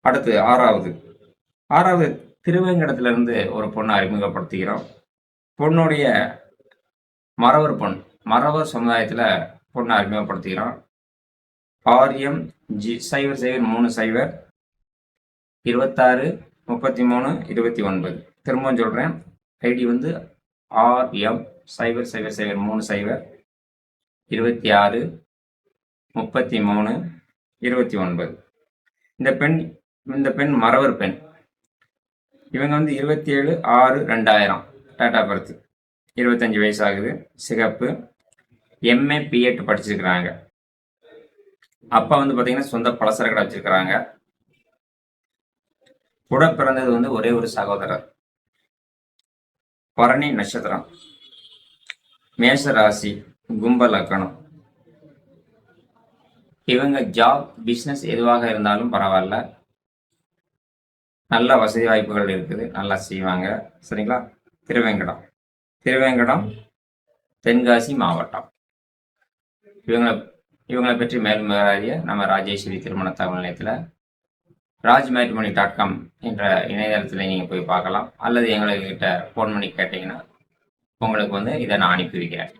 அடுத்து ஆறாவது. ஆறாவது திருவேங்கடத்திலிருந்து ஒரு பொண்ணை அறிமுகப்படுத்துகிறோம். பொண்ணுடைய மறவர் பொண் மறவர் சமுதாயத்தில் பொண்ணை அறிமுகப்படுத்துகிறோம். ஆரியம் ஜி சைவர் சைவர் மூணு சைவர். இருபத்தாறு முப்பத்தி மூணு இருபத்தி ஒன்பது. திரும்பவும் சொல்கிறேன் ஐடி வந்து ஆர்எம் சைவர் சைவர் சைவர் மூணு சைவர். இருபத்தி ஆறு முப்பத்தி மூணு இருபத்தி ஒன்பது. இந்த பெண் இந்த பெண் மறவர் பெண். இவங்க வந்து இருபத்தி ஏழு ஆறு ரெண்டாயிரம். டேட்டா பர்த் இருபத்தஞ்சி வயசு ஆகுது சிகப்பு எம்ஏ பிஎட் படிச்சிருக்கிறாங்க. அப்பா வந்து பார்த்தீங்கன்னா சொந்த பலசர கடை வச்சிருக்கிறாங்க. கூட பிறந்தது வந்து ஒரே ஒரு சகோதரர். பரணி நட்சத்திரம். மேஷ ராசி கும்ப லக்கணம் இவங்க ஜாப் பிஸ்னஸ் எதுவாக இருந்தாலும் பரவாயில்ல. நல்ல வசதி வாய்ப்புகள் இருக்குது. நல்லா செய்வாங்க. சரிங்களா? திருவேங்கடம். திருவேங்கடம் தென்காசி மாவட்டம். இவங்களை இவங்களை பற்றி மேலும் அறிய நம்ம ராஜேஸ்வரி திருமண தகவல் நிலையத்தில் ராஜ் மேட்ரிமணி டாட் காம் என்ற இணையதளத்தில் நீங்கள் போய் பார்க்கலாம். அல்லது எங்கள்கிட்ட ஃபோன் பண்ணி கேட்டிங்கன்னா உங்களுக்கு வந்து இதை நான் அனுப்பி வைக்கிறேன்.